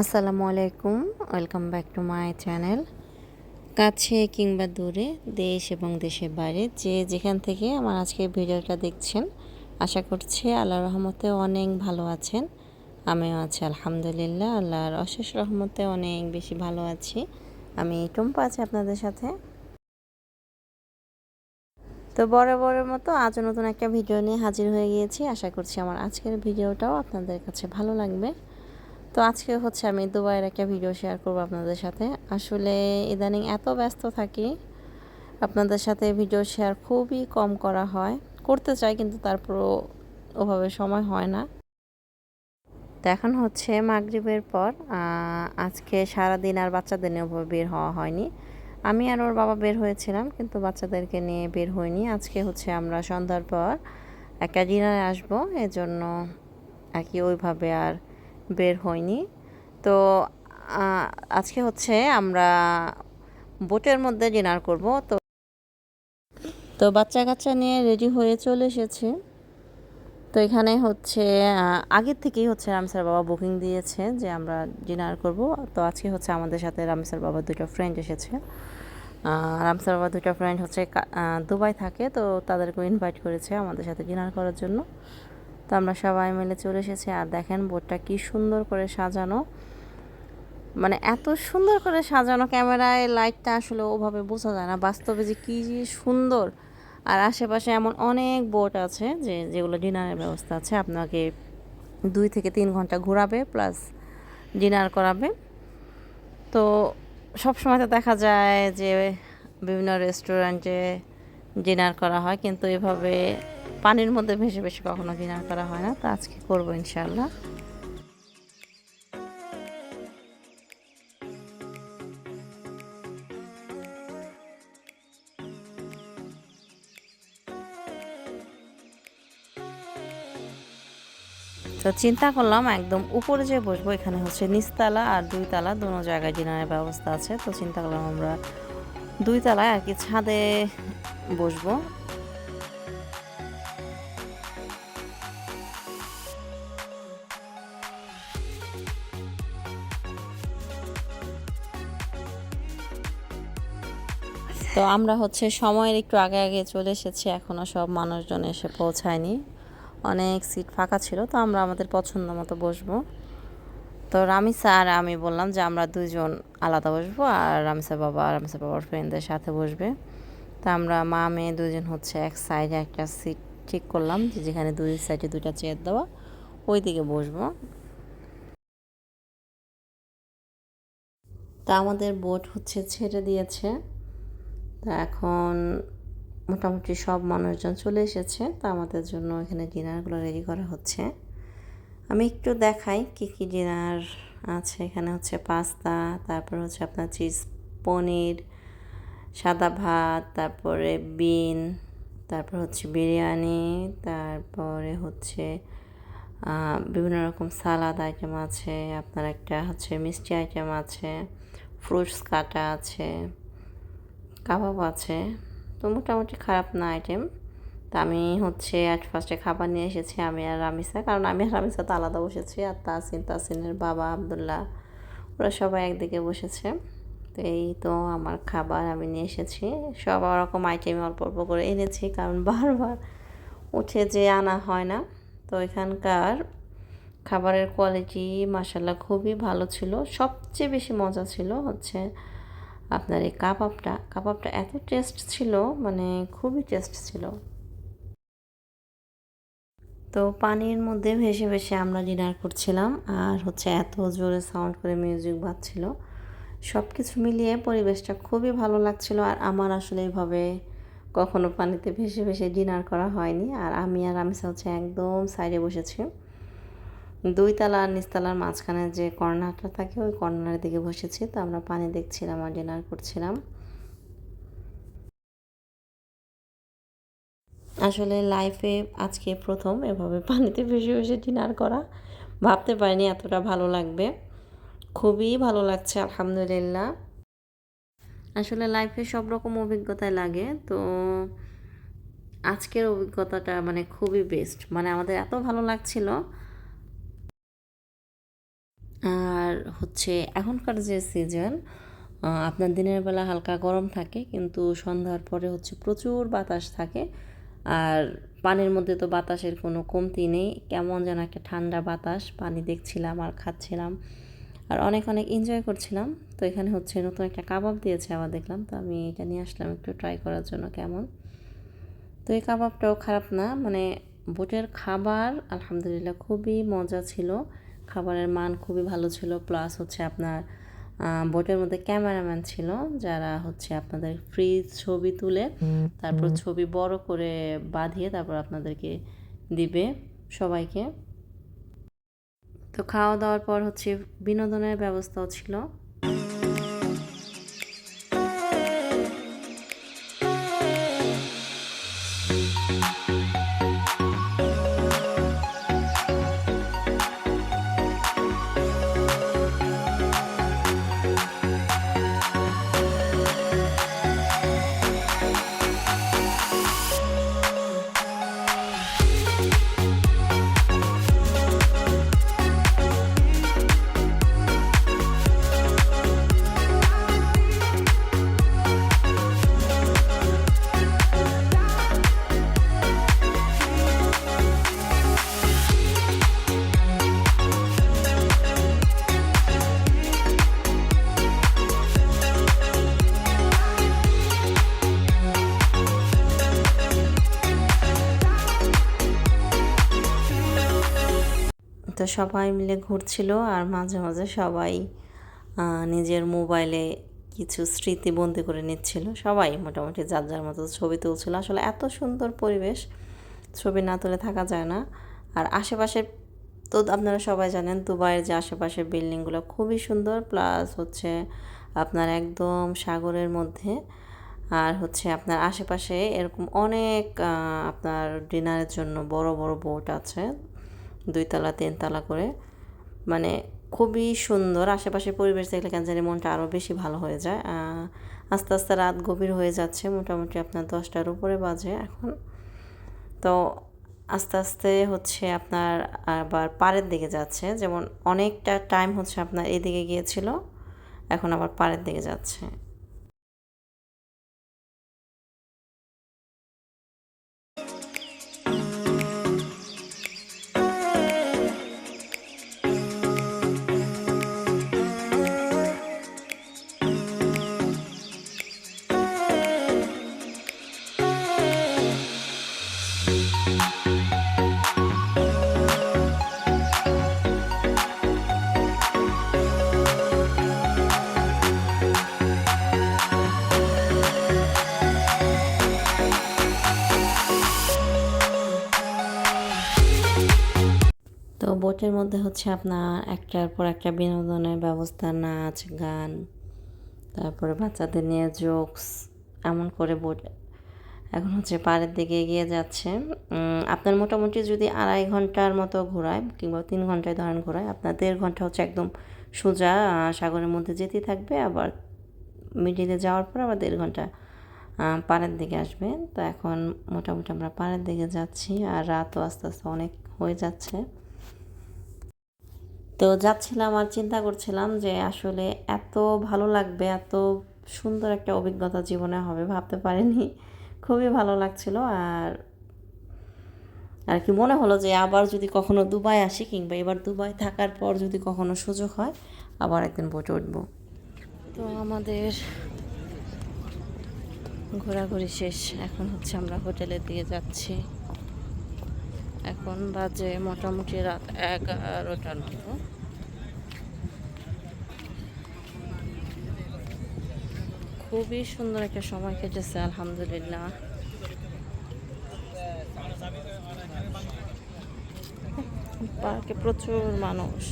আসসালামু আলাইকুম, welcome back to my channel. কাছে কিংবা দূরে, দেশ এবং দেশের বাইরে, যে যেখান থেকে আমার আজকের ভিডিওটা দেখছেন, আশা করছি আল্লাহ রহমতে অনেক ভালো আছেন। আমিও আছি, আলহামদুলিল্লাহ, আল্লাহর অশেষ রহমতে অনেক বেশি ভালো আছি। আমি টুম্পা আছি আপনাদের সাথে। তো বড় বরাবরের মতো আজও নতুন একটা ভিডিও নিয়ে হাজির হয়ে গিয়েছি। আশা করছি আমার আজকের ভিডিওটাও আপনাদের কাছে ভালো লাগবে। তো আজকে হচ্ছে আমি দুবাইয়ের একটা ভিডিও শেয়ার করব আপনাদের সাথে। আসলে ইদানিং এত ব্যস্ত থাকি, আপনাদের সাথে ভিডিও শেয়ার খুবই কম করা হয়। করতে চাই কিন্তু তারপরও ওভাবে সময় হয় না। তো এখন হচ্ছে মাগরিবের পর আজকে সারাদিন আর বাচ্চাদের নিয়ে ওভাবে বের হওয়া হয়নি। আমি আর ওর বাবা বের হয়েছিলাম, কিন্তু বাচ্চাদেরকে নিয়ে বের হইনি। আজকে হচ্ছে আমরা সন্ধ্যার পর একটা ডিনারে আসব, এজন্য কি ওইভাবে আর বের হয়নি। তো আজকে হচ্ছে আমরা বোটের মধ্যে ডিনার করব। তো তো বাচ্চা কাচ্চা নিয়ে রেডি হয়ে চলে এসেছে। তো এখানে হচ্ছে আগের থেকেই হচ্ছে রামসার বাবা বুকিং দিয়েছে যে আমরা ডিনার করব। তো আজকে হচ্ছে আমাদের সাথে রামসার বাবা দুটো ফ্রেন্ড এসেছে। রামসার বাবা দুটো ফ্রেন্ড হচ্ছে দুবাই থাকে। তো তাদেরকে ইনভাইট করেছে আমাদের সাথে ডিনার করার জন্য। তো আমরা সবাই মিলে চলে এসেছি। আর দেখেন বোটটা কি সুন্দর করে সাজানো। মানে এত সুন্দর করে সাজানো ক্যামেরায় লাইটটা আসলে ওভাবে বোঝা যায় না। বাস্তবে যে কী সুন্দর। আর আশেপাশে এমন অনেক বোট আছে যে, যেগুলো ডিনারের ব্যবস্থা আছে। আপনাকে দুই থেকে তিন ঘণ্টা ঘোরাবে, প্লাস ডিনার করাবে। তো সবসময় তো দেখা যায় যে, বিভিন্ন রেস্টুরেন্টে ডিনার করা হয়। কিন্তু এভাবে পানির মধ্যে ভেসে ভেসে কখনো ডিনার করা হয় না, তো আজকে করব ইনশাল্লাহ তো চিন্তা করলাম একদম উপরে যে বসবো, এখানে হচ্ছে নিচতলা আর দুই তালা দুনো জায়গায় ডিনারের ব্যবস্থা আছে। তো চিন্তা করলাম আমরা দুই তালায় আর কি ছাদে বসবো। তো আমরা হচ্ছে সময়ের একটু আগে আগে চলে এসেছি এখনও সব মানুষজন এসে পৌঁছায়নি। অনেক সিট ফাঁকা ছিল, তো আমরা আমাদের পছন্দ মতো বসবো। তো রামিসা আর আমি বললাম যে আমরা দুজন আলাদা বসবো আর রামিসা বাবা রামিসা বাবার ফ্রেন্ডদের সাথে বসবে। তা আমরা মা, মেয়ে দুজন হচ্ছে এক সাইডে একটা সিট ঠিক করলাম, যে যেখানে দুই সাইডে দুইটা চেয়ার দেওয়া ওই দিকে বসবো। তা আমাদের বোট হচ্ছে ছেড়ে দিয়েছে। তা এখন মোটামুটি সব মানুষজন চলে এসেছে, তা আমাদের জন্য এখানে ডিনারগুলো রেডি করা হচ্ছে। আমি একটু দেখাই কী কী ডিনার আছে। এখানে হচ্ছে পাস্তা, তারপর হচ্ছে আপনার চিজ পনির, সাদা ভাত, তারপরে বিন, তারপর হচ্ছে বিরিয়ানি, তারপরে হচ্ছে বিভিন্ন রকম সালাদ আইটেম আছে। আপনার একটা হচ্ছে মিষ্টি আইটেম আছে, ফ্রুটস কাটা আছে। কাবাব আছে। তো মোটামুটি খারাপ না আইটেম তা আমি হচ্ছে অ্যাট ফার্স্টে খাবার নিয়ে এসেছি আমি আর রামিসা। কারণ আমি আর রামিসা তো আলাদা বসেছি। আর তাসিন তাসিনের বাবা, আবদুল্লাহ, ওরা সবাই একদিকে বসেছে। তো এই তো আমার খাবার আমি নিয়ে এসেছি। সব রকম আইটেম অল্প অল্প করে এনেছি। কারণ বারবার উঠে যে আনা হয় না। তো এখানকার খাবারের কোয়ালিটি মাসাল্লাহ খুবই ভালো ছিল। সবচেয়ে বেশি মজা ছিল হচ্ছে আপনার এই কাবাবটা কাবাবটা এত টেস্ট ছিল মানে খুবই টেস্ট ছিল। তো পানির মধ্যে ভেসে ভেসে আমরা ডিনার করছিলাম, আর হচ্ছে এত জোরে সাউন্ড করে মিউজিক বাজছিল। সব কিছু মিলিয়ে পরিবেশটা খুবই ভালো লাগছিল, আর আমার আসলে এইভাবে কখনো পানিতে ভেসে ভেসে ডিনার করা হয়নি, আর আমি আর আমি হচ্ছে একদম সাইডে বসেছি। দুই তালা আর নিচতলার মাঝখানে যে কর্নারটা থাকে, ওই কর্নারের দিকে বসেছি। তো আমরা পানি দেখছিলাম আর ডিনার করছিলাম। আসলে লাইফে আজকে প্রথম এভাবে পানিতে ভেসে ভেসে ডিনার করা। ভাবতে পারিনি এতটা ভালো লাগবে। খুবই ভালো লাগছে, আলহামদুলিল্লাহ। আসলে লাইফে সব রকম অভিজ্ঞতায় লাগে, তো আজকের অভিজ্ঞতাটা মানে খুবই বেস্ট মানে আমাদের এত ভালো লাগছিল আর হচ্ছে এখনকার যে সিজন আপনার দিনের বেলা হালকা গরম থাকে, কিন্তু সন্ধ্যার পরে হচ্ছে প্রচুর বাতাস থাকে। আর পানির মধ্যে তো বাতাসের কোনো কমতি নেই, কেমন যেন একটা ঠান্ডা বাতাস, পানি দেখছিলাম আর খাচ্ছিলাম। আর অনেক অনেক এনজয় করছিলাম। তো এখানে হচ্ছে নতুন একটা কাবাব দিয়েছে আবার দেখলাম, তো আমি এটা নিয়ে আসলাম একটু ট্রাই করার জন্য কেমন। তো এই কাবাবটাও খারাপ না মানে বোটের খাবার আলহামদুলিল্লাহ খুবই মজা ছিল। খাবারের মান খুবই ভালো ছিল প্লাস হচ্ছে আপনার বোটের মধ্যে ক্যামেরাম্যান ছিল যারা হচ্ছে আপনাদের ফ্রি ছবি তুলে তারপর ছবি বড় করে বাঁধিয়ে তারপর আপনাদেরকে দিবে সবাইকে। তো খাওয়া দাওয়ার পর হচ্ছে বিনোদনের ব্যবস্থাও ছিল। সবাই মিলে ঘুরছিল আর মাঝে মাঝে সবাই নিজের মোবাইলে কিছু স্মৃতি বন্দি করে নিচ্ছিল। সবাই মোটামুটি যার যার মতো ছবি তুলছিল। আসলে এত সুন্দর পরিবেশ, ছবি না তুলে থাকা যায় না। আর আশেপাশে তো আপনারা সবাই জানেন, দুবাইয়ের যে আশেপাশের বিল্ডিংগুলো খুবই সুন্দর, প্লাস হচ্ছে আপনার একদম সাগরের মধ্যে। আর হচ্ছে আপনার আশেপাশে এরকম অনেক আপনার ডিনারের জন্য বড় বড় বোট আছে। দুইতলা, তিনতলা করে। মানে খুবই সুন্দর আশেপাশের পরিবেশ দেখলে কেন জানি মনটা আরও বেশি ভালো হয়ে যায়। আস্তে আস্তে রাত গভীর হয়ে যাচ্ছে, মোটামুটি আপনার দশটার উপরে বাজে এখন। তো আস্তে আস্তে হচ্ছে আপনার আবার পাড়ের দিকে যাচ্ছে, যেমন অনেকটা টাইম হচ্ছে আপনার এদিকে গিয়েছিল, এখন আবার পাড়ের দিকে যাচ্ছে। বোটের মধ্যে হচ্ছে আপনার একটার পর একটা বিনোদনের ব্যবস্থা, নাচ, গান, তারপরে বাচ্চাদের নিয়ে জোকস এমন করে বোট এখন হচ্ছে পাড়ের দিকে এগিয়ে যাচ্ছে। আপনার মোটামুটি যদি আড়াই ঘণ্টার মতো ঘোরায় কিংবা তিন ঘন্টায় ধরেন ঘোরায়, আপনার দেড় ঘণ্টা হচ্ছে একদম সোজা সাগরের মধ্যে যেতেই থাকবে, আবার মিডিলে যাওয়ার পর আবার দেড় ঘণ্টা পাড়ের দিকে আসবে। তো এখন মোটামুটি আমরা পাড়ের দিকে যাচ্ছি আর রাতও আস্তে আস্তে অনেক হয়ে যাচ্ছে। তো যাচ্ছিলাম আর চিন্তা করছিলাম যে আসলে এত ভালো লাগবে, এত সুন্দর একটা অভিজ্ঞতা জীবনে হবে ভাবতে পারিনি। খুবই ভালো লাগছিল আর আর কি মনে হলো যে আবার যদি কখনো দুবাই আসি কিংবা এবার দুবাই থাকার পর যদি কখনো সুযোগ হয়, আবার একদিন বোটে উঠবো। তো আমাদের ঘোরাঘুরি শেষ, এখন হচ্ছে আমরা হোটেলের দিকে যাচ্ছি। এখন বাজে মোটামুটি রাত এগারোটার মতো খুবই সুন্দর একটা সময় কেটেছে, আলহামদুলিল্লাহ। পার্কে প্রচুর মানুষ।